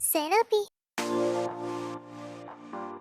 Senapi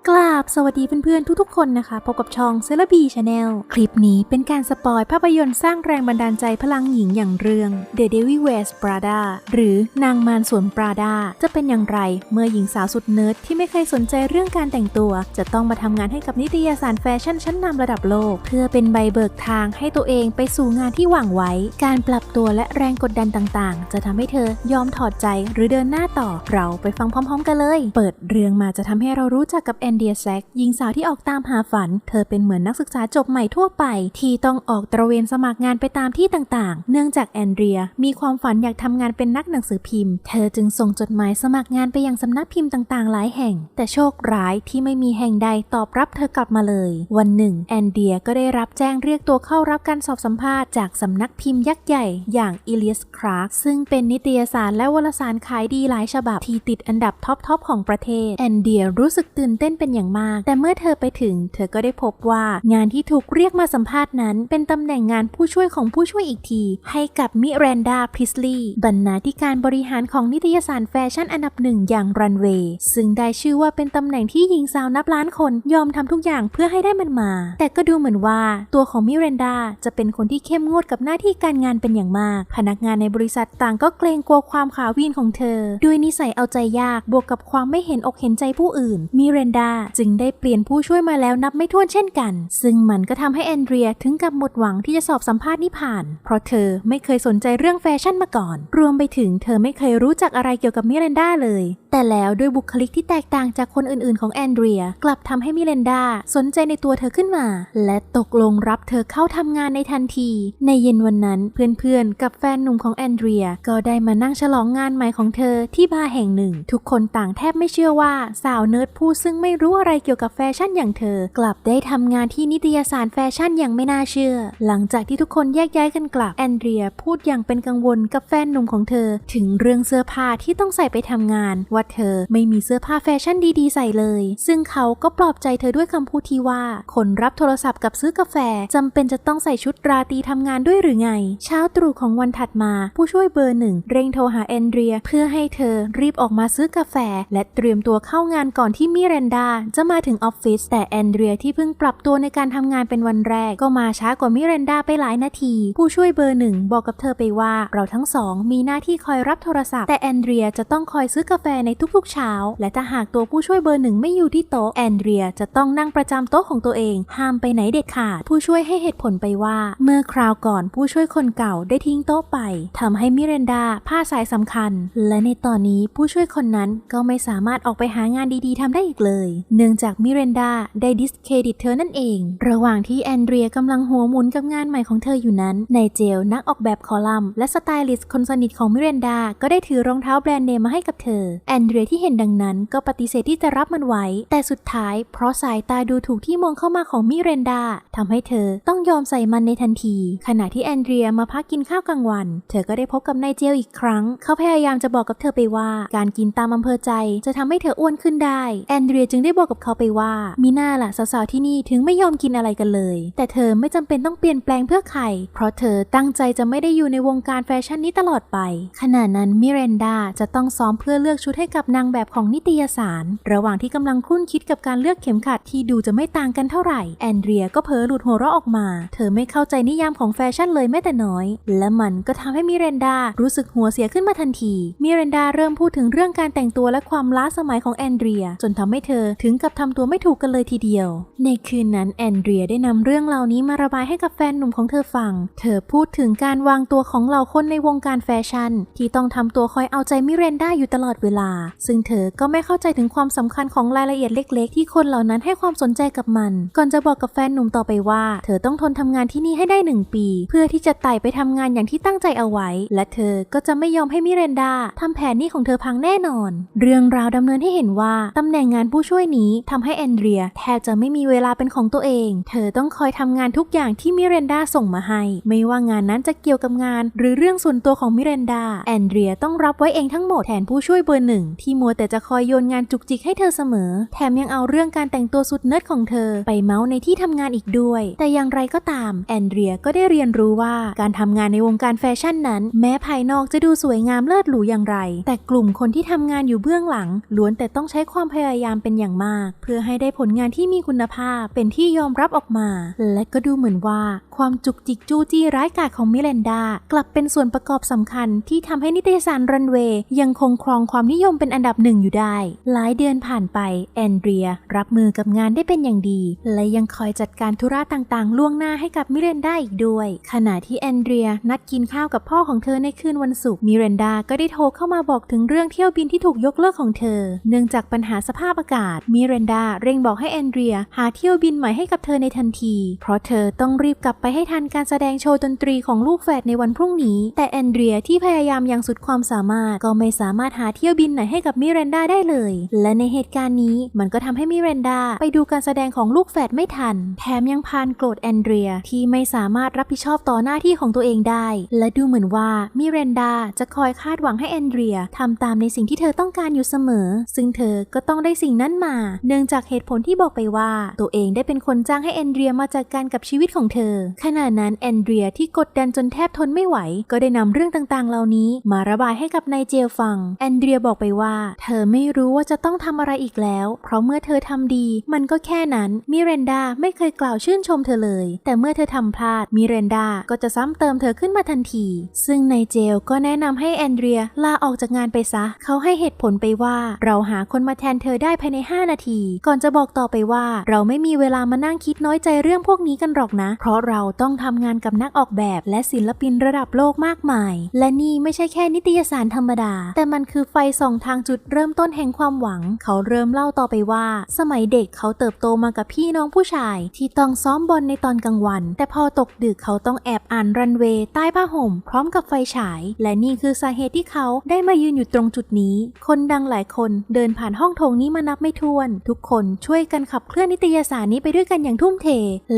กราบสวัสดีเพื่อนๆ ทุกๆ คนนะคะ พบกับช่องเซเลบีชาแนลคลิปนี้เป็นการสปอยภาพยนตร์สร้างแรงบันดาลใจพลังหญิงอย่างเรื่อง The Devil Wears Prada หรือนางมารสวมปราดา จะเป็นอย่างไรเมื่อหญิงสาวสุดเนิร์ดที่ไม่เคยสนใจเรื่องการแต่งตัว จะต้องมาทำงานให้กับนิตยสารแฟชั่นชั้นนำระดับโลก เพื่อเป็นใบเบิกทางให้ตัวเองไปสู่งานที่หวังไว้ การปรับตัวและแรงกดดันต่างๆ จะทำให้เธอยอมถอดใจหรือเดินหน้าต่อเราไปฟังพร้อม ๆ กันเลย เปิดเรื่องมาจะทำให้เรารู้จักกับแอนเดียแซกหญิงสาวที่ออกตามหาฝัน เธอเป็นเหมือนนักศึกษาจบใหม่ทั่วไป ที่ต้องออกตระเวนสมัครงานไปตามที่ต่างๆ เนื่องจากแอนเดรียมีความฝันอยากทำงานเป็นนักหนังสือพิมพ์ เธอจึงส่งจดหมายสมัครงานไปยังสำนักพิมพ์ต่างๆ หลายแห่ง แต่โชคร้ายที่ไม่มีแห่งใดตอบรับเธอกลับมาเลย วันหนึ่งแอนเดียก็ได้รับแจ้งเรียกตัวเข้ารับการสอบสัมภาษณ์จากสำนักพิมพ์ยักษ์ใหญ่อย่างอิเลียสคลาร์กซึ่งเป็นนิตยสารและวารสารขายดีหลายฉบับที่ติดอันดับท็อปๆของประเทศแอนเดียรู้สึกตื่นเต้นเป็นอย่างมาก แต่เมื่อเธอไปถึง เธอก็ได้พบว่างานที่ถูกเรียกมาสัมภาษณ์นั้น เป็นตำแหน่งงานผู้ช่วยของผู้ช่วยอีกที ให้กับมิแรนดาพริสลีย์บรรณาธิการบริหารของนิตยสารแฟชั่นอันดับหนึ่งอย่างรันเวย์ซึ่งได้ชื่อว่าเป็นตำแหน่งที่หญิงสาวนับล้านคนยอมทำทุกอย่างเพื่อให้ได้มันมา แต่ก็ดูเหมือนว่าตัวของมิแรนดาจะเป็นคนที่เข้มงวดกับหน้าที่การงานเป็นอย่างมาก พนักงานในบริษัทต่างก็เกรงกลัวความขาวีนของเธอ ด้วยนิสัยเอาใจยากบวกกับความไม่เห็นอกเห็นใจผู้อื่นมิเรนดาจึงได้เปลี่ยนผู้ช่วยมาแล้วนับไม่ถ้วนเช่นกัน ซึ่งมันก็ทำให้แอนเดรียถึงกับหมดหวังที่จะสอบสัมภาษณ์นี้ผ่าน เพราะเธอไม่เคยสนใจเรื่องแฟชั่นมาก่อน รวมไปถึงเธอไม่เคยรู้จักอะไรเกี่ยวกับมิเรนดาเลย แต่แล้วด้วยบุคลิกที่แตกต่างจากคนอื่นๆ ของแอนเดรีย กลับทำให้มิเรนดาสนใจในตัวเธอขึ้นมา และตกลงรับเธอเข้าทำงานในทันที ในเย็นวันนั้นเพื่อนๆ กับแฟนหนุ่มของแอนเดรียก็ได้มานั่งฉลองงานใหม่ของเธอที่บาร์แห่งหนึ่ง ทุกคนต่างแทบไม่เชื่อว่าสาวเนิร์ดผู้ซึ่งไม่รู้อะไรเกี่ยวกับแฟชั่นอย่างเธอ กลับได้ทำงานที่นิตยสารแฟชั่นอย่างไม่น่าเชื่อ หลังจากที่ทุกคนแยกย้ายกันกลับแอนเดรียพูดอย่างเป็นกังวลกับแฟนหนุ่มของเธอ ถึงเรื่องเสื้อผ้าที่ต้องใส่ไปทำงาน ว่าเธอไม่มีเสื้อผ้าแฟชั่นดีๆใส่เลย ซึ่งเขาก็ปลอบใจเธอด้วยคำพูดที่ว่า คนรับโทรศัพท์กับซื้อกาแฟจำเป็นจะต้องใส่ชุดราตรีทำงานด้วยหรือไง เช้าตรู่ของวันถัดมา ผู้ช่วยเบอร์หนึ่งเร่งโทรหาแอนเดรีย เพื่อให้เธอรีบออกมาซื้อกาแฟ และเตรียมตัวเข้างานก่อนที่มิเรนดาจะมาถึงออฟฟิศแต่แอนเดรียที่เพิ่งปรับตัวในการทำงานเป็นวันแรก ก็มาช้ากว่ามิเรนดาไปหลายนาที ผู้ช่วยเบอร์หนึ่งบอกกับเธอไปว่าเราทั้งสองมีหน้าที่คอยรับโทรศัพท์ แต่แอนเดรียจะต้องคอยซื้อกาแฟในทุกๆเช้า และถ้าหากตัวผู้ช่วยเบอร์หนึ่งไม่อยู่ที่โต๊ะแอนเดรียจะต้องนั่งประจำโต๊ะของตัวเอง ห้ามไปไหนเด็ดขาด ผู้ช่วยให้เหตุผลไปว่า เมื่อคราวก่อนผู้ช่วยคนเก่าได้ทิ้งโต๊ะไปทำให้มิเรนดาพลาดสายสำคัญ และในตอนนี้ผู้ช่วยคนนั้นก็ไม่สามารถออกไปหางานดีๆทำได้อีกเลยเนื่องจากมิเรนดาได้ดิสเครดิตเธอนั่นเอง ระหว่างที่แอนเดรียกำลังหัวหมุนกับงานใหม่ของเธออยู่นั้นนายเจลนักออกแบบคอลัมน์และสไตลิสต์คนสนิทของมิเรนดา ก็ได้ถือรองเท้าแบรนด์เนมมาให้กับเธอ แอนเดรียที่เห็นดังนั้นก็ปฏิเสธที่จะรับมันไว้ แต่สุดท้ายเพราะสายตาดูถูกที่มองเข้ามาของมิเรนดาทำให้เธอต้องยอมใส่มันในทันที ขณะที่แอนเดรียมาพักกินข้าวกลางวัน เธอก็ได้พบกับนายเจลอีกครั้ง เขาพยายามจะบอกกับเธอไปว่า การกินตามอำเภอใจจะทำให้เธออ้วนขึ้นได้ แอนเดรียจึงได้ได้บอกกับเขาไปว่ามีหน้าล่ะสาวๆที่นี่ถึงไม่ยอมกินอะไรกันเลย แต่เธอไม่จำเป็นต้องเปลี่ยนแปลงเพื่อใคร เพราะเธอตั้งใจจะไม่ได้อยู่ในวงการแฟชั่นนี้ตลอดไป ขณะนั้นมิเรนดาจะต้องซ้อมเพื่อเลือกชุดให้กับนางแบบของนิตยสาร ระหว่างที่กำลังคุ้นคิดกับการเลือกเข็มขัดที่ดูจะไม่ต่างกันเท่าไหร่ แอนเดรียก็เผลอหลุดหัวเราะออกมา เธอไม่เข้าใจนิยามของแฟชั่นเลยแม้แต่น้อย และมันก็ทำให้มิเรนดารู้สึกหัวเสียขึ้นมาทันที มิเรนดาเริ่มพูดถึงเรื่องการแต่งตัวและความล้าสมัยของแอนเดรีย จนทำให้เธอถึงกับทำตัวไม่ถูกกันเลยทีเดียว ในคืนนั้นแอนเดรียได้นำเรื่องเหล่านี้มาระบายให้กับแฟนหนุ่มของเธอฟัง เธอพูดถึงการวางตัวของเหล่าคนในวงการแฟชั่น ที่ต้องทำตัวคอยเอาใจมิเรนดาอยู่ตลอดเวลา ซึ่งเธอก็ไม่เข้าใจถึงความสำคัญของรายละเอียดเล็ก ๆ ที่คนเหล่านั้นให้ความสนใจกับมัน ก่อนจะบอกกับแฟนหนุ่มต่อไปว่า เธอต้องทนทำงานที่นี่ให้ได้หนึ่งปี เพื่อที่จะไต่ไปทำงานอย่างที่ตั้งใจเอาไว้ และเธอก็จะไม่ยอมให้มิเรนดาทำแผนนี้ของเธอพังแน่นอน เรื่องราวดำเนินให้เห็นว่าตำแหน่งงานผู้ช่วยนี้ทำให้แอนเดรียแทบจะไม่มีเวลาเป็นของตัวเอง เธอต้องคอยทำงานทุกอย่างที่มิเรนดาส่งมาให้ ไม่ว่างานนั้นจะเกี่ยวกับงาน หรือเรื่องส่วนตัวของมิเรนดา แอนเดรียต้องรับไว้เองทั้งหมดแทนผู้ช่วยเบอร์หนึ่งที่มัวแต่จะคอยโยนงานจุกจิกให้เธอเสมอ แถมยังเอาเรื่องการแต่งตัวสุดเนิร์ดของเธอ ไปเมาส์ในที่ทำงานอีกด้วย แต่อย่างไรก็ตาม แอนเดรียก็ได้เรียนรู้ว่าการทำงานในวงการแฟชั่นนั้น แม้ภายนอกจะดูสวยงามเลิศหรูอย่างไร แต่กลุ่มคนที่ทำงานอยู่เบื้องหลังล้วนแต่ต้องใช้ความพยายามเป็นอย่างมาก เพื่อให้ได้ผลงานที่มีคุณภาพเป็นที่ยอมรับออกมา และก็ดูเหมือนว่าความจุกจิกจู้จี้ร้ายกาจของมิเรนดากลับเป็นส่วนประกอบสำคัญที่ทำให้นิตยสารรันเวย์ยังคงครองความนิยมเป็นอันดับหนึ่งอยู่ได้ หลายเดือนผ่านไปแอนเดรียรับมือกับงานได้เป็นอย่างดี และยังคอยจัดการธุระต่างๆ ล่วงหน้าให้กับมิเรนดาอีกด้วย ขณะที่แอนเดรียนัดกินข้าวกับพ่อของเธอในคืนวันศุกร์มิเรนดาก็ได้โทรเข้ามาบอกถึงเรื่องเที่ยวบินที่ถูกยกเลิกของเธอ เนื่องจากปัญหาสภาพอากาศมิเรนดาเร่งบอกให้แอนเดรีย หาเที่ยวบินใหม่ให้กับเธอในทันที เพราะเธอต้องรีบกลับไปให้ทันการแสดงโชว์ดนตรีของลูกแฝดในวันพรุ่งนี้ แต่แอนเดรียที่พยายามอย่างสุดความสามารถ ก็ไม่สามารถหาเที่ยวบินไหนให้กับมิเรนดาได้เลย และในเหตุการณ์นี้มันก็ทำให้มิเรนดาไปดูการแสดงของลูกแฝดไม่ทัน แถมยังพานโกรธแอนเดรียที่ไม่สามารถรับผิดชอบต่อหน้าที่ของตัวเองได้ และดูเหมือนว่ามิเรนดาจะคอยคาดหวังให้แอนเดรียทำตามในสิ่งที่เธอต้องการอยู่เสมอ ซึ่งเธอก็ต้องได้สิ่งนั้นมาเนื่องจากเหตุผลที่บอกไปว่า ตัวเองได้เป็นคนจ้างให้แอนเดรียมาจัดการกับชีวิตของเธอ ขณะนั้นแอนเดรียที่กดดันจนแทบทนไม่ไหว ก็ได้นำเรื่องต่างๆ เหล่านี้ มาระบายให้กับนายเจลฟัง แอนเดรียบอกไปว่า เธอไม่รู้ว่าจะต้องทำอะไรอีกแล้ว เพราะเมื่อเธอทำดี มันก็แค่นั้นมิเรนดาไม่เคยกล่าวชื่นชมเธอเลย แต่เมื่อเธอทำพลาดมิเรนดาก็จะซ้ำเติมเธอขึ้นมาทันที ซึ่งนายเจลก็แนะนำให้แอนเดรียลาออกจากงานไปซะ เขาให้เหตุผลไปว่า เราหาคนมาแทนเธอได้ภายใน5นาที ก่อนจะบอกต่อไปว่า เราไม่มีเวลามานั่งคิดน้อยใจเรื่องพวกนี้กันหรอกนะ เพราะเราต้องทำงานกับนักออกแบบและศิลปินระดับโลกมากมาย และนี่ไม่ใช่แค่นิตยสารธรรมดา แต่มันคือไฟส่องทางจุดเริ่มต้นแห่งความหวัง เขาเริ่มเล่าต่อไปว่า สมัยเด็กเขาเติบโตมากับพี่น้องผู้ชาย ที่ต้องซ้อมบอลในตอนกลางวัน แต่พอตกดึกเขาต้องแอบอ่านรันเวย์ใต้ผ้าห่ม พร้อมกับไฟฉาย และนี่คือสาเหตุที่เขาได้มายืนอยู่ตรงจุดนี้ คนดังหลายคนเดินผ่านห้องโถงนี้มานับไม่ถ้วนทุกคนช่วยกันขับเคลื่อนนิตยสารนี้ไปด้วยกันอย่างทุ่มเท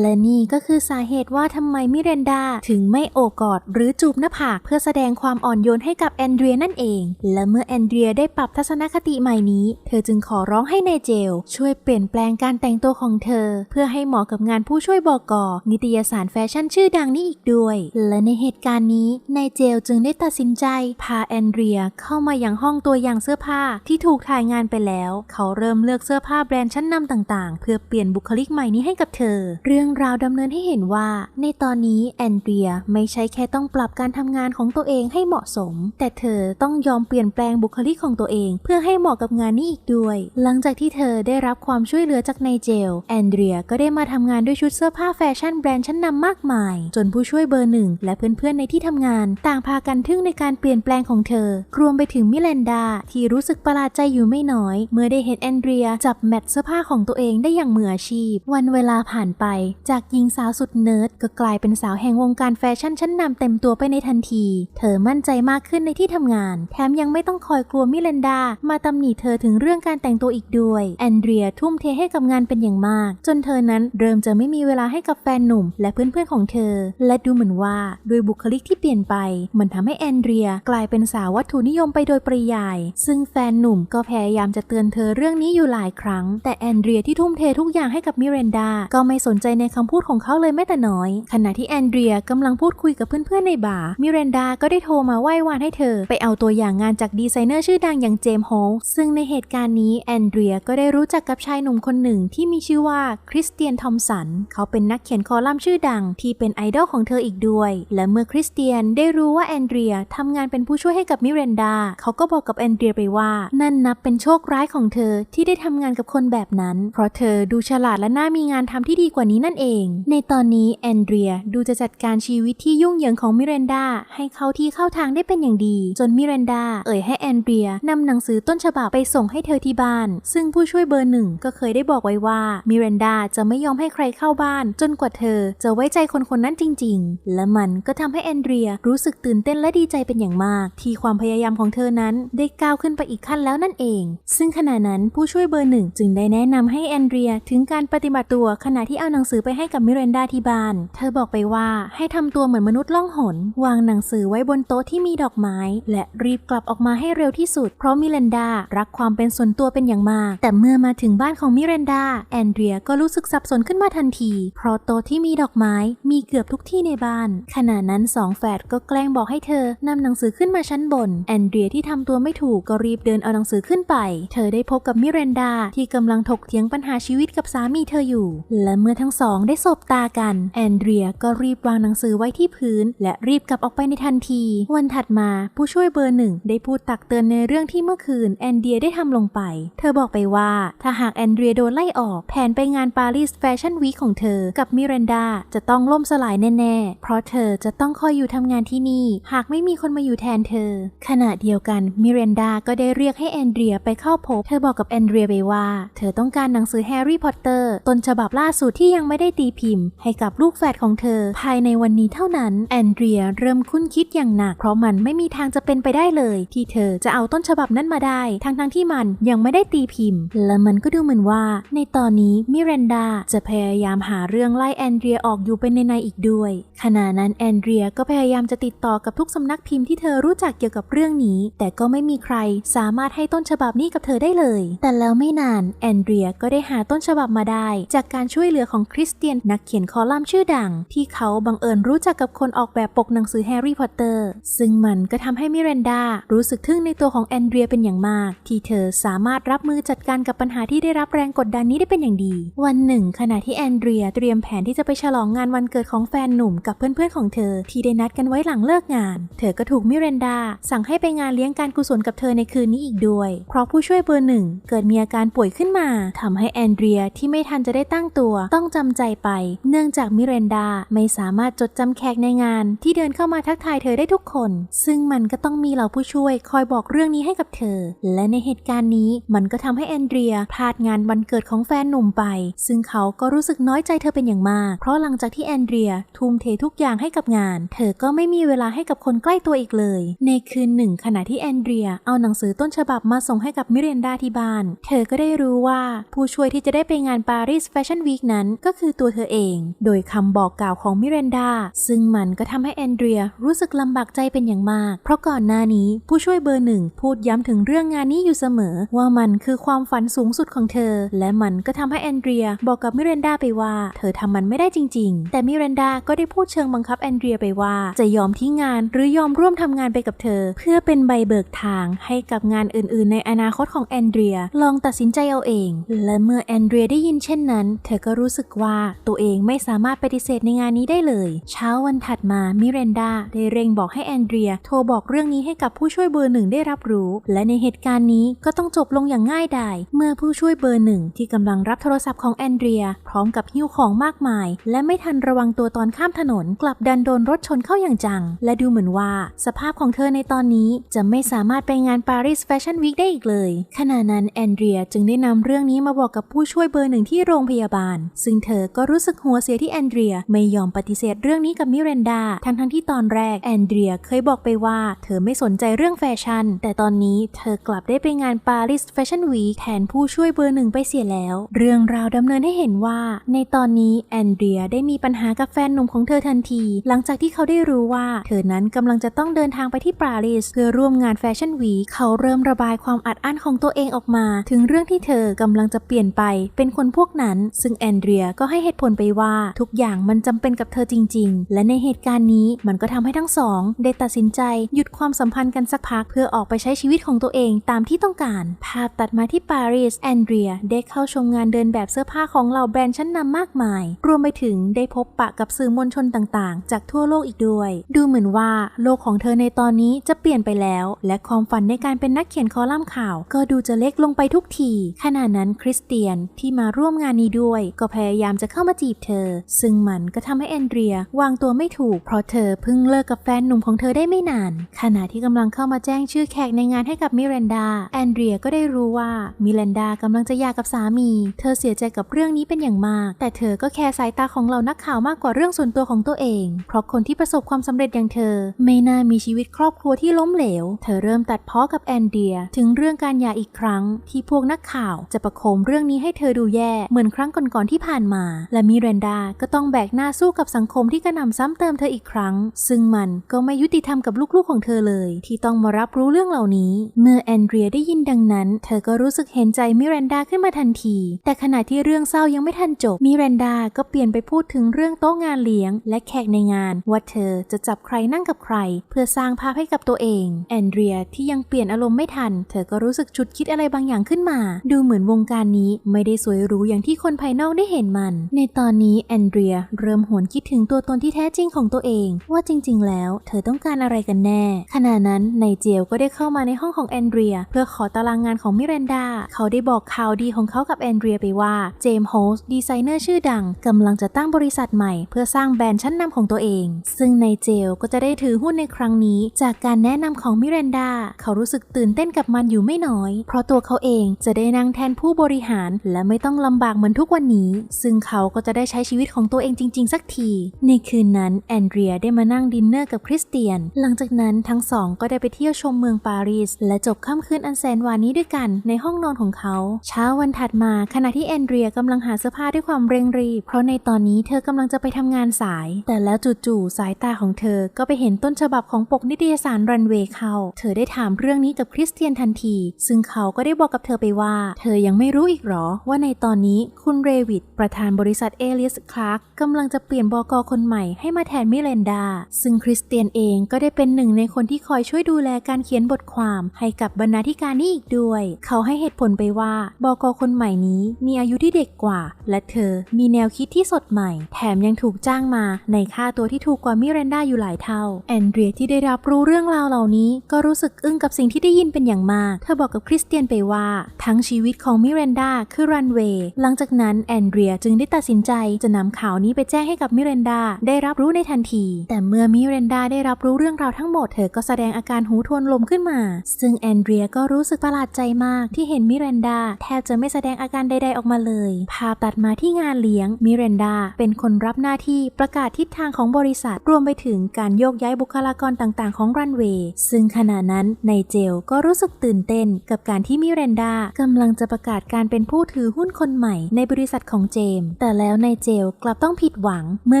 และนี่ก็คือสาเหตุว่าทำไมมิเรนดาถึงไม่โอบกอด หรือจูบหน้าผากเพื่อแสดงความอ่อนโยนให้กับแอนเดรียนั่นเอง และเมื่อแอนเดรียได้ปรับทัศนคติใหม่นี้ เธอจึงขอร้องให้นายเจล ช่วยเปลี่ยนแปลงการแต่งตัวของเธอ เพื่อให้เหมาะกับงานผู้ช่วยบอกอนิตยสารแฟชั่นชื่อดังนี้อีกด้วย และในเหตุการณ์นี้นายเจลจึงได้ตัดสินใจ พาแอนเดรียเข้ามาอย่างห้องตัวอย่างเสื้อผ้าที่ถูกถ่ายงานไปแล้ว เขาเริ่มเลือกเสื้อผ้าแบรนด์ชั้นนำต่างๆ เพื่อเปลี่ยนบุคลิกใหม่นี้ให้กับเธอ เรื่องราวดำเนินให้เห็นว่า ในตอนนี้แอนเดรียไม่ใช่แค่ต้องปรับการทำงานของตัวเองให้เหมาะสม แต่เธอต้องยอมเปลี่ยนแปลงบุคลิกของตัวเอง เพื่อให้เหมาะกับงานนี้อีกด้วย หลังจากที่เธอได้รับความช่วยเหลือจากนายเจลแอนเดรียก็ได้มาทำงานด้วยชุดเสื้อผ้าแฟชั่นแบรนด์ชั้นนำมากมาย จนผู้ช่วยเบอร์หนึ่งและเพื่อนๆในที่ทำงาน ต่างพากันทึ่งในการเปลี่ยนแปลงของเธอ รวมไปถึงมิเลนดาที่รู้สึกประหลาดใจอยู่ไม่น้อย เมื่อได้เห็นแอนเดรียจับแมทเสื้อผ้าของตัวเองได้อย่างมืออาชีพ วันเวลาผ่านไป จากหญิงสาวสุดเนิร์ดก็กลายเป็นสาวแห่งวงการแฟชั่นชั้นนำเต็มตัวไปในทันที เธอมั่นใจมากขึ้นในที่ทำงาน แถมยังไม่ต้องคอยกลัวมิเลนดา มาตำหนิเธอถึงเรื่องการแต่งตัวอีกด้วย แอนเดรียทุ่มเทให้กับงานเป็นอย่างมาก จนเธอนั้นเริ่มจะไม่มีเวลาให้กับแฟนหนุ่ม และเพื่อนๆของเธอ และดูเหมือนว่าด้วยบุคลิกที่เปลี่ยนไป มันทำให้แอนเดรียกลายเป็นสาววัตถุนิยมไปโดยปริยาย ซึ่งแฟนหนุ่มก็พยายามจะเตือนเธอเรื่องนี้อยู่หลายครั้ง แต่แอนเดรียที่ทุ่มเททุกอย่างให้กับมิเรนดา ก็ไม่สนใจในคำพูดของเขาเลยแม้แต่น้อย ขณะที่แอนเดรียกำลังพูดคุยกับเพื่อนๆในบาร์มิเรนดาก็ได้โทรมาไหว้วานให้เธอ ไปเอาตัวอย่างงานจากดีไซเนอร์ชื่อดังอย่างเจมส์โฮลซึ่งในเหตุการณ์นี้แอนเดรียก็ได้รู้จักกับชายหนุ่มคนหนึ่งที่มีชื่อว่าคริสเตียนทอมสันเขาเป็นนักเขียนคอลัมน์ชื่อดังที่เป็นไอดอลของเธออีกด้วย และเมื่อคริสเตียนได้รู้ว่าแอนเดรียทำงานเป็นผู้ช่วยให้กับมิเรนดา เขาก็บอกกับแอนเดรียไปว่า นั่นนับเป็นโชคร้ายของเธอที่ได้ทำงานกับคนแบบนั้น เพราะเธอดูฉลาดและน่ามีงานทำที่ดีกว่านี้นั่นเอง ในตอนนี้แอนเดรียดูจะจัดการชีวิตที่ยุ่งเหยิงของมิเรนดาให้เข้าที่เข้าทางได้เป็นอย่างดี จนมิเรนดาเอ่ยให้แอนเดรียนำหนังสือต้นฉบับไปส่งให้เธอที่บ้าน ซึ่งผู้ช่วยเบอร์หนึ่งก็เคยได้บอกไว้ว่ามิเรนดาจะไม่ยอมให้ใครเข้าบ้าน จนกว่าเธอจะไว้ใจคนคนนั้นจริง ๆ และมันก็ทำให้แอนเดรียรู้สึกตื่นเต้นและดีใจเป็นอย่างมาก ที่ความพยายามของเธอนั้นได้ก้าวขึ้นไปอีกขั้นแล้วนั่นเอง ซึ่งขณะนั้นผู้ช่วยเบอร์หนึ่งจึงได้แนะนำให้แอนเดรียถึงการปฏิบัติตัวขณะที่เอาหนังสือไปให้กับมิเรนดาที่บ้าน เธอบอกไปว่าให้ทำตัวเหมือนมนุษย์ล่องหน วางหนังสือไว้บนโต๊ะที่มีดอกไม้ และรีบกลับออกมาให้เร็วที่สุด เพราะมิเรนดารักความเป็นส่วนตัวเป็นอย่างมาก แต่เมื่อมาถึงบ้านของมิเรนดาแอนเดรียก็รู้สึกสับสนขึ้นมาทันที เพราะโต๊ะที่มีดอกไม้มีเกือบทุกที่ในบ้าน ขณะนั้นสองแฝดก็แกล้งบอกให้เธอนำหนังสือขึ้นมาชั้นบน แอนเดรียที่ทำตัวไม่ถูกก็รีบเดินเอาหนังสือขึ้นไป เธอได้พบกับมิเรนดาที่กำลังถกเถียงปัญหาชีวิตกับสามีเธออยู่ และเมื่อทั้งสองได้สบตากัน แอนเดรียก็รีบวางหนังสือไว้ที่พื้น และรีบกลับออกไปในทันที วันถัดมาผู้ช่วยเบอร์หนึ่งได้พูดตักเตือนในเรื่องที่เมื่อคืนแอนเดียได้ทำลงไป เธอบอกไปว่าถ้าหากแอนเดรียโดนไล่ออก แผนไปงานปารีสแฟชั่นวีคของเธอ กับมิเรนดาจะต้องล่มสลายแน่ๆ เพราะเธอจะต้องคอยอยู่ทำงานที่นี่ หากไม่มีคนมาอยู่แทนเธอ ขณะเดียวกันมิเรนดาก็ได้เรียกให้แอนเดรียไปเข้าพบ เธอบอกกับแอนเดรียไปว่า เธอต้องการหนังสือแฮร์รี่พอตเตอร์ต้นฉบับล่าสุดที่ยังไม่ได้ตีพิมพ์ ให้กับลูกแฝดของเธอ ภายในวันนี้เท่านั้น แอนเดรียเริ่มคุ้นคิดอย่างหนัก เพราะมันไม่มีทางจะเป็นไปได้เลย ที่เธอจะเอาต้นฉบับนั้นมาได้ ทั้งๆทที่มันยังไม่ได้ตีพิมพ์ และมันก็ดูเหมือนว่า ในตอนนี้มิเรนดาจะพยายามหาเรื่องไล่แอนเดรียออกอยู่เป็นในๆอีกด้วย ขณะนั้นแอนเดรียก็พยายามจะติดต่อกับทุกสำนักพิมพ์ที่เธอรู้จักเกี่ยวกับเรื่องนี้ แต่ก็ไม่มีใครสามารถให้ต้นฉบับนี้กับเธอได้เลย แต่แล้วไม่นาน แอนเดรียก็ได้หาต้นฉบับมาได้ จากการช่วยเหลือของคริสเตียนนักเขียนคอลัมน์ชื่อดัง ที่เขาบังเอิญรู้จักกับคนออกแบบปกหนังสือแฮร์รี่พอตเตอร์ซึ่งมันก็ทำให้มิเรนดารู้สึกทึ่งในตัวของแอนเดรียเป็นอย่างมาก ที่เธอสามารถรับมือจัดการกับปัญหาที่ได้รับแรงกดดันนี้ได้เป็นอย่างดี วันหนึ่ง ขณะที่แอนเดรียเตรียมแผนที่จะไปฉลองงานวันเกิดของแฟนหนุ่มกับเพื่อนๆของเธอ ที่ได้นัดกันไว้หลังเลิกงาน เธอก็ถูกมิเรนดาสั่งให้ไปงานเลี้ยงการกุศลกับเธอในคืนนี้อีกด้วย เพราะผู้ช่วยเบอร์หนึ่งเกิดมีอาการป่วยขึ้นมาทำให้แอนเดรียที่ไม่ทันจะได้ตั้งตัว ต้องจำใจไป เนื่องจากมิเรนดาไม่สามารถจดจำแขกในงาน ที่เดินเข้ามาทักทายเธอได้ทุกคน ซึ่งมันก็ต้องมีเหล่าผู้ช่วยคอยบอกเรื่องนี้ให้กับเธอ และในเหตุการณ์นี้มันก็ทำให้แอนเดรียพลาดงานวันเกิดของแฟนหนุ่มไป ซึ่งเขาก็รู้สึกน้อยใจเธอเป็นอย่างมาก เพราะหลังจากที่แอนเดรียทุ่มเททุกอย่างให้กับงาน เธอก็ไม่มีเวลาให้กับคนใกล้ตัวอีกเลย ในคืนหนึ่งขณะที่แอนเดรียเอาหนังสือต้นฉบับมาส่งให้กับมิเรนดาที่บ้าน เธออก็ได้รู้ว่าผู้ช่วยที่จะได้ไปงานปารีสแฟชั่นวีคนั้นก็คือตัวเธอเอง โดยคำบอกกล่าวของมิเรนดา ซึ่งมันก็ทำให้แอนเดรียรู้สึกลำบากใจเป็นอย่างมาก เพราะก่อนหน้านี้ผู้ช่วยเบอร์หนึ่งพูดย้ำถึงเรื่องงานนี้อยู่เสมอ ว่ามันคือความฝันสูงสุดของเธอ และมันก็ทำให้แอนเดรียบอกกับมิเรนดาไปว่า เธอทำมันไม่ได้จริง ๆ แต่มิเรนดาก็ได้พูดเชิงบังคับแอนเดรียไปว่า จะยอมทิ้งงานหรือยอมร่วมทำงานไปกับเธอ เพื่อเป็นใบเบิกทางให้กับงานอื่น ๆ ในอนาคตของแอนเดรียลองตัดตัดสินใจเอาเอง และเมื่อแอนเดรียได้ยินเช่นนั้น เธอก็รู้สึกว่าตัวเองไม่สามารถปฏิเสธในงานนี้ได้เลย เช้าวันถัดมามิเรนดาได้เร่งบอกให้แอนเดรียโทรบอกเรื่องนี้ให้กับผู้ช่วยเบอร์หนึ่งได้รับรู้ และในเหตุการณ์นี้ก็ต้องจบลงอย่างง่ายดายเมื่อผู้ช่วยเบอร์หนึ่งที่กำลังรับโทรศัพท์ของแอนเดรีย พร้อมกับหิ้วของมากมาย และไม่ทันระวังตัวตอนข้ามถนน กลับดันโดนรถชนเข้าอย่างจัง และดูเหมือนว่า สภาพของเธอในตอนนี้จะไม่สามารถไปงานปารีสแฟชั่นวีคได้อีกเลย ขณะนั้นแอนเดรียจึงได้นำเรื่องนี้มาบอกกับผู้ช่วยเบอร์หนึ่งที่โรงพยาบาล ซึ่งเธอก็รู้สึกหัวเสียที่แอนเดรียไม่ยอมปฏิเสธเรื่องนี้กับมิเรนดา ทั้งทั้งที่ตอนแรกแอนเดรียเคยบอกไปว่า เธอไม่สนใจเรื่องแฟชั่น แต่ตอนนี้เธอกลับได้ไปงานปารีสแฟชั่นวีคแทนผู้ช่วยเบอร์หนึ่งไปเสียแล้ว เรื่องราวดำเนินให้เห็นว่า ในตอนนี้แอนเดรียได้มีปัญหากับแฟนหนุ่มของเธอทันที หลังจากที่เขาได้รู้ว่า เธอนั้นกำลังจะต้องเดินทางไปที่ปารีสเพื่อร่วมงานแฟชั่นวีคเขาเริ่มระบายความอัดอั้นของตัวเองออกมา ถึงเรื่องที่เธอกำลังจะเปลี่ยนไปเป็นคนพวกนั้น ซึ่งแอนเดรียก็ให้เหตุผลไปว่าทุกอย่างมันจำเป็นกับเธอจริง ๆ และในเหตุการณ์นี้มันก็ทำให้ทั้งสอง ได้ตัดสินใจหยุดความสัมพันธ์กันสักพักเพื่อออกไปใช้ชีวิตของตัวเองตามที่ต้องการ ภาพตัดมาที่ปารีสแอนเดรียได้เข้าชมงานเดินแบบเสื้อผ้าของเหล่าแบรนด์ชั้นนำมากมาย รวมไปถึงได้พบปะกับสื่อมวลชนต่างๆ จากทั่วโลกอีกด้วย ดูเหมือนว่าโลกของเธอในตอนนี้จะเปลี่ยนไปแล้ว และความฝันในการเป็นนักเขียนคอลัมน์ข่าว ก็ดูจะเล็กลงไปทุกทีขณะนั้นคริสเตียนที่มาร่วมงานนี้ด้วย ก็พยายามจะเข้ามาจีบเธอ ซึ่งมันก็ทำให้แอนเดรียวางตัวไม่ถูก เพราะเธอเพิ่งเลิกกับแฟนหนุ่มของเธอได้ไม่นาน ขณะที่กำลังเข้ามาแจ้งชื่อแขกในงานให้กับมิเรนดาแอนเดรียก็ได้รู้ว่ามิเรนดากำลังจะหย่ากับสามี เธอเสียใจกับเรื่องนี้เป็นอย่างมาก แต่เธอก็แคร์สายตาของเรานักข่าวมากกว่าเรื่องส่วนตัวของตัวเอง เพราะคนที่ประสบความสำเร็จอย่างเธอ ไม่น่ามีชีวิตครอบครัวที่ล้มเหลว เธอเริ่มตัดพ้อกับแอนเดรีย ถึงเรื่องการหย่าอีกครั้งที่พวกวกนักข่าวจะประโคมเรื่องนี้ให้เธอดูแย่เหมือนครั้งก่อนๆที่ผ่านมา และมิเรนดาก็ต้องแบกหน้าสู้กับสังคมที่กระหน่ำซ้ำเติมเธออีกครั้ง ซึ่งมันก็ไม่ยุติธรรมกับลูกๆของเธอเลย ที่ต้องมารับรู้เรื่องเหล่านี้ เมื่อแอนเดรียได้ยินดังนั้น เธอก็รู้สึกเห็นใจมิเรนดาขึ้นมาทันที แต่ขณะที่เรื่องเศร้ายังไม่ทันจบมิเรนดาก็เปลี่ยนไปพูดถึงเรื่องโต๊ะงานเลี้ยง และแขกในงาน ว่าเธอจะจับใครนั่งกับใคร เพื่อสร้างภาพให้กับตัวเอง แอนเดรียที่ยังเปลี่ยนอารมณ์ไม่ทัน เธอก็รู้สึกชุดคิดอะไรบางอย่างขึ้นมาดูเหมือนวงการนี้ไม่ได้สวยหรูอย่างที่คนภายนอกได้เห็นมัน ในตอนนี้แอนเดรียเริ่มหวนคิดถึงตัวตนที่แท้จริงของตัวเอง ว่าจริง ๆ แล้วเธอต้องการอะไรกันแน่ ขณะนั้นไนเจลก็ได้เข้ามาในห้องของแอนเดรีย เพื่อขอตารางงานของมิเรนดา เขาได้บอกข่าวดีของเขากับแอนเดรียไปว่าเจมส์โฮสดีไซเนอร์ชื่อดังกำลังจะตั้งบริษัทใหม่ เพื่อสร้างแบรนด์ชั้นนำของตัวเอง ซึ่งไนเจลก็จะได้ถือหุ้นในครั้งนี้ จากการแนะนำของมิเรนดา เขารู้สึกตื่นเต้นกับมันอยู่ไม่น้อย เพราะตัวเขาเองจะได้นั่งแทนผู้บริหาร และไม่ต้องลำบากเหมือนทุกวันนี้ ซึ่งเขาก็จะได้ใช้ชีวิตของตัวเองจริง ๆ สักที ในคืนนั้นแอนเดรียได้มานั่งดินเนอร์กับคริสเตียน หลังจากนั้นทั้งสองก็ได้ไปเที่ยวชมเมืองปารีส และจบค่ำคืนอันแสนหวานนี้ด้วยกันในห้องนอนของเขา เช้าวันถัดมาขณะที่แอนเดรียกำลังหาเสื้อผ้าด้วยความเร่งรีบ เพราะในตอนนี้เธอกำลังจะไปทำงานสาย แต่แล้วจู่ๆสายตาของเธอก็ไปเห็นต้นฉบับของปกนิตยสารรันเวย์เขาเธอได้ถามเรื่องนี้กับคริสเตียนทันที ซึ่งเขาก็ได้บอกกับเธอไปว่า เธอยังไม่รู้อีกหรอ ว่าในตอนนี้คุณเรวิดประธานบริษัทเอลียสคลาร์กกำลังจะเปลี่ยนบอกอคนใหม่ให้มาแทนมิเรนดา ซึ่งคริสเตียนเองก็ได้เป็นหนึ่งในคนที่คอยช่วยดูแลการเขียนบทความให้กับบรรณาธิการนี้อีกด้วย เขาให้เหตุผลไปว่าบอกอคนใหม่นี้มีอายุที่เด็กกว่า และเธอมีแนวคิดที่สดใหม่ แถมยังถูกจ้างมาในค่าตัวที่ถูกกว่ามิเรนดาอยู่หลายเท่า แอนเดรียที่ได้รับรู้เรื่องราวเหล่านี้ ก็รู้สึกอึ้งกับสิ่งที่ได้ยินเป็นอย่างมาก เธอบอกกับคริสเตียนไปว่าทั้งชีวิตของมิเรนดาคือรันเวย์ หลังจากนั้นแอนเดรียจึงได้ตัดสินใจจะนำข่าวนี้ไปแจ้งให้กับมิเรนดาได้รับรู้ในทันที แต่เมื่อมิเรนดาได้รับรู้เรื่องราวทั้งหมดเธอก็แสดงอาการหูทวนลมขึ้นมา ซึ่งแอนเดรียก็รู้สึกประหลาดใจมากที่เห็นมิเรนดาแทบจะไม่แสดงอาการใด ๆออกมาเลย ภาพตัดมาที่งานเลี้ยงมิเรนดาเป็นคนรับหน้าที่ประกาศทิศทางของบริษัทรวมไปถึงการโยกย้ายบุคลากรต่างๆ ของรันเวย์ซึ่งขณะนั้นในเจลก็รู้สึกตื่นเต้นกับการที่มิเรนดากำลังจะประกาศการเป็นผู้ถือหุ้นคนใหม่ในบริษัทของเจม แต่แล้วในเจลกลับต้องผิดหวัง เมื่อ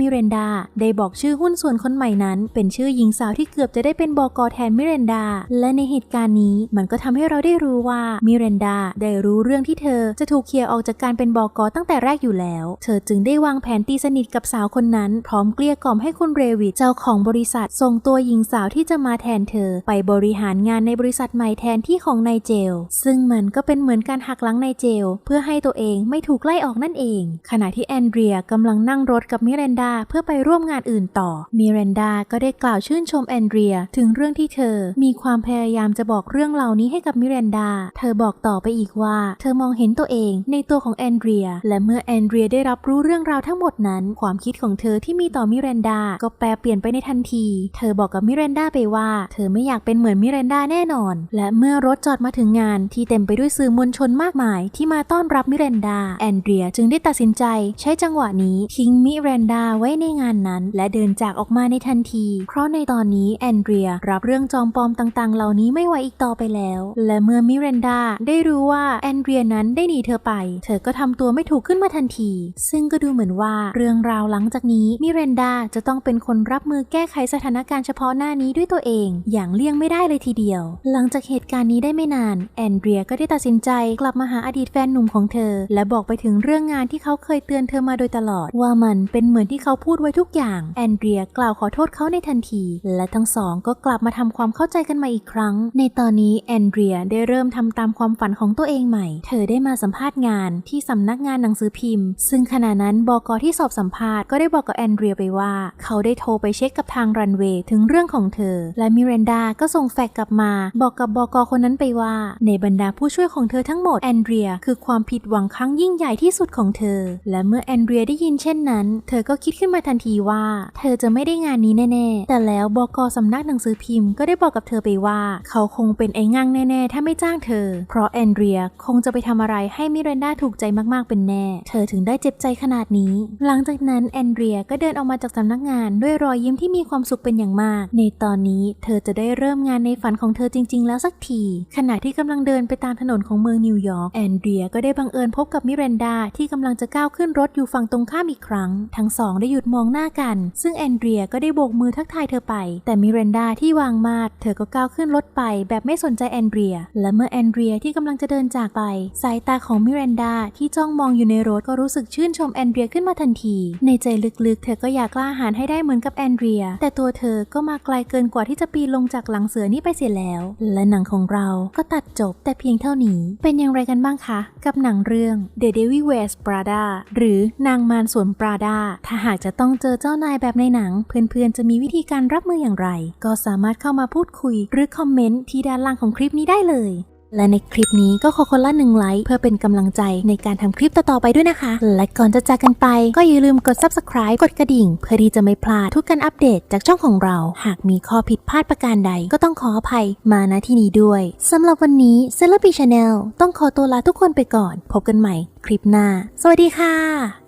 มิเรนดาได้บอกชื่อหุ้นส่วนคนใหม่นั้น เป็นชื่อหญิงสาวที่เกือบจะได้เป็นบอกอแทนมิเรนดา และในเหตุการณ์นี้มันก็ทำให้เราได้รู้ว่ามิเรนดาได้รู้เรื่องที่เธอจะถูกเคลียร์ออกจากการเป็นบอกอตั้งแต่แรกอยู่แล้ว เธอจึงได้วางแผนตีสนิทกับสาวคนนั้น พร้อมเกลี้ยกล่อมให้คุณเรวิดเจ้าของบริษัท ส่งตัวหญิงสาวที่จะมาแทนเธอ ไปบริหารงานในบริษัทใหม่แทนที่ของนายเจลซึ่งมันก็เป็นเป็นเหมือนการหักหลังในเจล เพื่อให้ตัวเองไม่ถูกไล่ออกนั่นเอง ขณะที่แอนเดรียกำลังนั่งรถกับมิเรนดาเพื่อไปร่วมงานอื่นต่อ มิเรนดาก็ได้กล่าวชื่นชมแอนเดรียถึงเรื่องที่เธอ มีความพยายามจะบอกเรื่องเหล่านี้ให้กับมิเรนดา เธอบอกต่อไปอีกว่า เธอมองเห็นตัวเองในตัวของแอนเดรีย และเมื่อแอนเดรียได้รับรู้เรื่องราวทั้งหมดนั้น ความคิดของเธอที่มีต่อมิเรนดาก็แปลเปลี่ยนไปในทันที เธอบอกกับมิเรนดาไปว่า เธอไม่อยากเป็นเหมือนมิเรนดาแน่นอน และเมื่อรถจอดมาถึงงานที่เต็มไปด้วยสื่อมวลชนมากมายที่มาต้อนรับมิเรนดา แอนเดรียจึงได้ตัดสินใจใช้จังหวะนี้ทิ้งมิเรนดาไว้ในงานนั้น และเดินจากออกมาในทันที เพราะในตอนนี้แอนเดรียรับเรื่องจอมปลอมต่างๆ เหล่านี้ไม่ไหวอีกต่อไปแล้ว และเมื่อมิเรนดาได้รู้ว่าแอนเดรียนั้นได้หนีเธอไป เธอก็ทำตัวไม่ถูกขึ้นมาทันที ซึ่งก็ดูเหมือนว่าเรื่องราวหลังจากนี้มิเรนดาจะต้องเป็นคนรับมือแก้ไขสถานการณ์เฉพาะหน้านี้ด้วยตัวเอง อย่างเลี่ยงไม่ได้เลยทีเดียว หลังจากเหตุการณ์นี้ได้ไม่นานแอนเดรียก็ได้ตัดสินใจกลับมาหาอดีตแฟนหนุ่มของเธอ และบอกไปถึงเรื่องงานที่เขาเคยเตือนเธอมาโดยตลอด ว่ามันเป็นเหมือนที่เขาพูดไว้ทุกอย่าง แอนเดรียกล่าวขอโทษเขาในทันที และทั้งสองก็กลับมาทำความเข้าใจกันใหม่อีกครั้ง ในตอนนี้แอนเดรียได้เริ่มทำตามความฝันของตัวเองใหม่ เธอได้มาสัมภาษณ์งานที่สำนักงานหนังสือพิมพ์ ซึ่งขณะนั้นบอกอที่สอบสัมภาษณ์ก็ได้บอกกับแอนเดรียไปว่า เขาได้โทรไปเช็คกับทางรันเวย์ถึงเรื่องของเธอ และมิเรนดาก็ส่งแฟกซ์กลับมา บอกกับบอกอคนนั้นไปว่า ในบรรดาผู้ช่วยของเธอทั้งหมดแอนเดรียคือความผิดหวังครั้งยิ่งใหญ่ที่สุดของเธอ และเมื่อแอนเดรียได้ยินเช่นนั้น เธอก็คิดขึ้นมาทันทีว่า เธอจะไม่ได้งานนี้แน่ๆ แต่แล้วบอกอสำนักหนังสือพิมพ์ก็ได้บอกกับเธอไปว่า เขาคงเป็นไอ้งั่งแน่ๆ ถ้าไม่จ้างเธอ เพราะแอนเดรียคงจะไปทำอะไรให้มิเรนดาถูกใจมากๆเป็นแน่ เธอถึงได้เจ็บใจขนาดนี้ หลังจากนั้นแอนเดรียก็เดินออกมาจากสำนักงานด้วยรอยยิ้มที่มีความสุขเป็นอย่างมาก ในตอนนี้เธอจะได้เริ่มงานในฝันของเธอจริง ๆ แล้วสักที ขณะที่กำลังเดินไปตามถนนของเมืองนิวยอร์กแอนเดรียก็ได้บังเอิญพบกับมิเรนดาที่กำลังจะก้าวขึ้นรถอยู่ฝั่งตรงข้ามอีกครั้ง ทั้งสองได้หยุดมองหน้ากัน ซึ่งแอนเดรียก็ได้โบกมือทักทายเธอไป แต่มิเรนดาที่วางมาดเธอก็ก้าวขึ้นรถไปแบบไม่สนใจแอนเดรีย และเมื่อแอนเดรียที่กำลังจะเดินจากไป สายตาของมิเรนดาที่จ้องมองอยู่ในรถก็รู้สึกชื่นชมแอนเดรียขึ้นมาทันที ในใจลึกๆ เธอก็อยากกล้าหาญให้ได้เหมือนกับแอนเดรีย แต่ตัวเธอก็มาไกลเกินกว่าที่จะปีนลงจากหลังเสือนี่ไปเสียแล้ว และหนังของเราก็ตัดจบแต่เพียงเท่านี้เป็นอย่างไรกันบ้างคะ กับหนังเรื่อง The Devil Wears Prada หรือนางมารสวมปราดา ถ้าหากจะต้องเจอเจ้านายแบบในหนัง เพื่อนๆ จะมีวิธีการรับมืออย่างไร ก็สามารถเข้ามาพูดคุย หรือคอมเมนต์ที่ด้านล่างของคลิปนี้ได้เลย และในคลิปนี้ก็ขอคนละหนึ่งไลค์เพื่อเป็นกำลังใจในการทำคลิปต่อๆไปด้วยนะคะ และก่อนจะจากกันไป ก็อย่าลืมกด subscribe กดกระดิ่ง เพื่อที่จะไม่พลาดทุกการอัปเดตจากช่องของเรา หากมีข้อผิดพลาดประการใด ก็ต้องขออภัยมาณที่นี้ด้วยสำหรับวันนี้ c e l e b r i Channel ต้องขอตัวลาทุกคนไปก่อน พบกันใหม่คลิปหน้า สวัสดีค่ะ